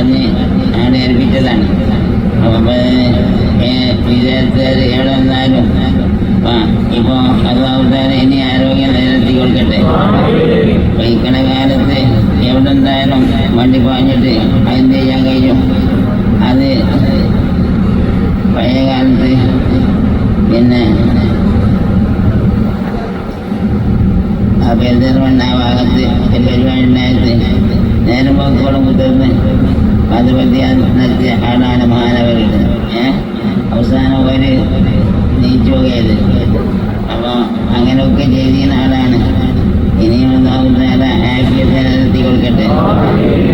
പറഞ്ഞ് അവിടെ ഏൽപ്പിച്ചതാണ്. അപ്പൊ വിദേശക്കാർ എവിടെ വന്നാലും ആ ഇപ്പൊ അള്ളാഹുദാരെ ഇനി ആരോഗ്യം നിലനിർത്തി കൊടുക്കട്ടെ. കഴിക്കണ കാലത്ത് എവിടെ എന്തായാലും വണ്ടി പാഞ്ഞിട്ട് അതെന്ത് ചെയ്യാൻ കഴിയും? അത് പഴയ കാലത്ത് പിന്നെ ആ പെരുന്തൽമണ്ണ ആ ഭാഗത്ത് പരിപാടി ഉണ്ടായിട്ട് നേരം പോക്കോളം കുതിർന്ന് അതുപറ്റി നടത്തിയ ആളാണ് മഹാനവരുടെ ഏഹ് അവസാനം ഒരു നീച്ചു പോയത് അപ്പോൾ അങ്ങനെയൊക്കെ ചെയ്തിരുന്ന ആളാണ് ഇനിയും നോക്കുന്ന ആഫിയത്തെ നിലനിർത്തി കൊടുക്കട്ടെ.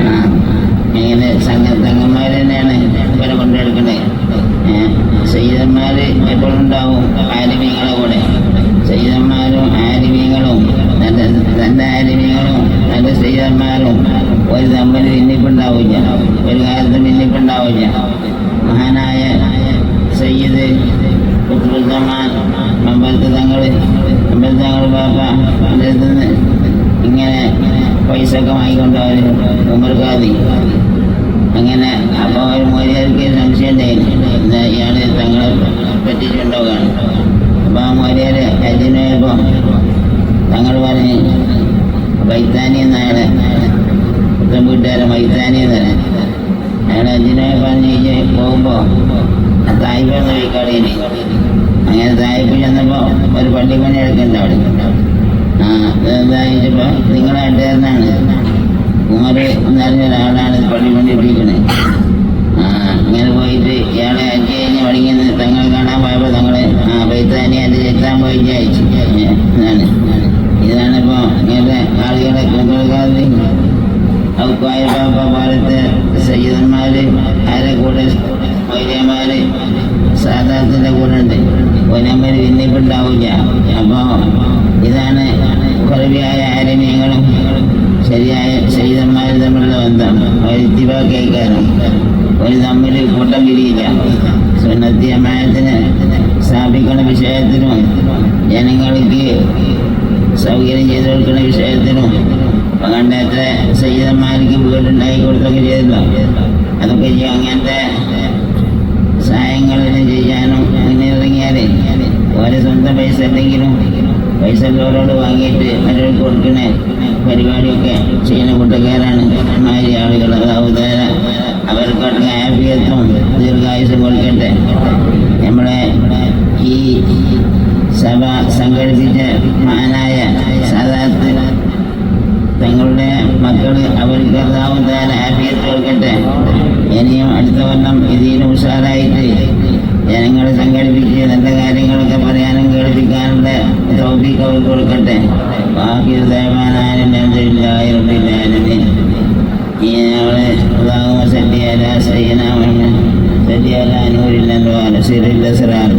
ആ ഇങ്ങനെ സംഘ സംഘന്മാർ തന്നെയാണ് ഇവരെ കൊണ്ടെടുക്കണേ സയ്യിദന്മാർ എപ്പോഴുണ്ടാവും ആലിമീങ്ങളെ കൂടെ. സയ്യിദന്മാരും ആലിമീങ്ങളും നല്ല നല്ല ആലിമീങ്ങളും നല്ല സയ്യിദന്മാരും ഒരു തമ്മിൽ ഭിന്നിപ്പുണ്ടാവില്ല ഒരു കാലത്തും ഭിന്നിപ്പുണ്ടാവില്ല മഹാനായ സയ്യിദ് കുത്തുബുദ്ധമാൻ തങ്ങൾ അമ്പലത്ത് തങ്ങൾ പാപ്പ അമ്പലത്തിൽ നിന്ന് ഇങ്ങനെ പൈസ ഒക്കെ വാങ്ങിക്കൊണ്ടവർ ഉമർഖാദി അങ്ങനെ അപ്പോൾ ഒരു മോര്യാർക്ക് സംശയം ഇയാൾ തങ്ങളെ പറ്റിയിട്ടുണ്ടാവുകയാണ് അപ്പോൾ ആ മോരിയാർ അജിനോയപ്പോൾ തങ്ങൾ പറഞ്ഞ് ബൈത്താനി എന്നയാളെ എന്ന് പറയാൻ അയാൾ അജിനെ പറഞ്ഞ് പോകുമ്പോൾ തായ്പ വൈക്കാളിന് അങ്ങനെ തായ്പ ചെന്നപ്പോൾ ഒരു പള്ളിപ്പണി എടുക്കണ്ട അവിടെ. ആ ചോദിച്ചപ്പോൾ നിങ്ങളെ അഡ്ഡേറിനാണ് കുമാര് എന്ന് പറഞ്ഞ ഒരാളാണ് പള്ളി പണിയിട്ടിരിക്കുന്നത് ആ അങ്ങനെ പോയിട്ട് ഇയാളെ അഞ്ച് കഴിഞ്ഞ് മടങ്ങി തങ്ങൾ കാണാൻ പോയപ്പോൾ തങ്ങൾ ആ പൈത്താനി എന്റെ ചെത്താൻ പോയിട്ട് അയച്ചു. ഇതാണ്. ഇതാണിപ്പോൾ ഇങ്ങനത്തെ ആളുകളെ കൊണ്ടുകൊടുക്കാതെ ഔക്കായ പാപ്പ പോലത്തെ സയ്യിദന്മാര് ആരെ കൂടെ വൈദ്യമാര് സാധാരണത്തിന്റെ കൂടെ ഉണ്ട്. ഒനമ്മൽ ഭിന്നിപ്പുണ്ടാവില്ല അപ്പോൾ ഇതാണ് കുറവിയായ ആരമീങ്ങളും ശരിയായ ശരീരന്മാരും തമ്മിലുള്ള ബന്ധം. ഒരു കേൾക്കാനും ഒരു തമ്മിൽ കൂട്ടം പിരിയില്ല. സുന്നത്തിയമായത്തിന് സ്ഥാപിക്കുന്ന വിഷയത്തിനും ജനങ്ങൾക്ക് സൗകര്യം ചെയ്തു കൊടുക്കുന്ന വിഷയത്തിനും പണ്ടത്തെ സയ്യിദന്മാർക്ക് വീടുണ്ടാക്കി കൊടുത്തൊക്കെ ചെയ്തല്ലോ അതൊക്കെ ചെയ്യും അങ്ങനത്തെ സഹായങ്ങളെല്ലാം ചെയ്യാനും അങ്ങനെ മുന്നിറങ്ങിയാൽ ഓരോ സ്വന്തം പൈസ എന്തെങ്കിലും പൈസ ഉള്ളവരോട് വാങ്ങിയിട്ട് മറ്റൊരു കൊടുക്കുന്ന പരിപാടിയൊക്കെ ചെയ്യുന്ന കൂട്ടക്കാരാണ് മാതിരി ആളുകൾ. അവതാര അവർക്കൊക്കെ ഹാപ്പിയത്വം ദീർഘായുസം കൊടുക്കട്ടെ നിങ്ങളുടെ മക്കൾ അവർ കർത്താവും താൻ ആഫിയത്ത് കേൾക്കട്ടെ ഇനിയും അടുത്ത വർണം ഇതിന് ഉഷാറായിട്ട് ജനങ്ങളെ സംഘടിപ്പിച്ച് നല്ല കാര്യങ്ങളൊക്കെ പറയാനും കേൾപ്പിക്കാനുള്ള തോപ്പിക്ക് അവർ കൊടുക്കട്ടെ. ബാക്കി സേമാനായാലും രണ്ടില്ലായിരത്തില്ലായാലും ഈ നമ്മളെ ഉദാഹരണ സദ്യയാല സൈനാമ സദ്യയാല അനുകൂലില്ല സിറില്ല സിറാർ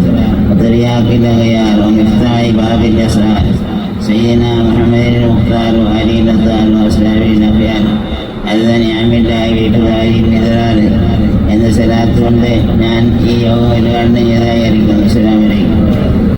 തെറിയാക്കില്ല കയാറും ഇഫ്തായി ബാബില്ല സിറാർ سيدنا محمد المختار وعلي الأطهار وأصحابه الأخيار അത് ഞാമില്ലായി വീട്ടുകാരിന്റെ എതിരാൾ എന്ന സ്ഥലത്തുകൊണ്ട് ഞാൻ ഈ യോഗം ഉദ്ഘാടനം ചെയ്തതായി അറിയിക്കുന്നു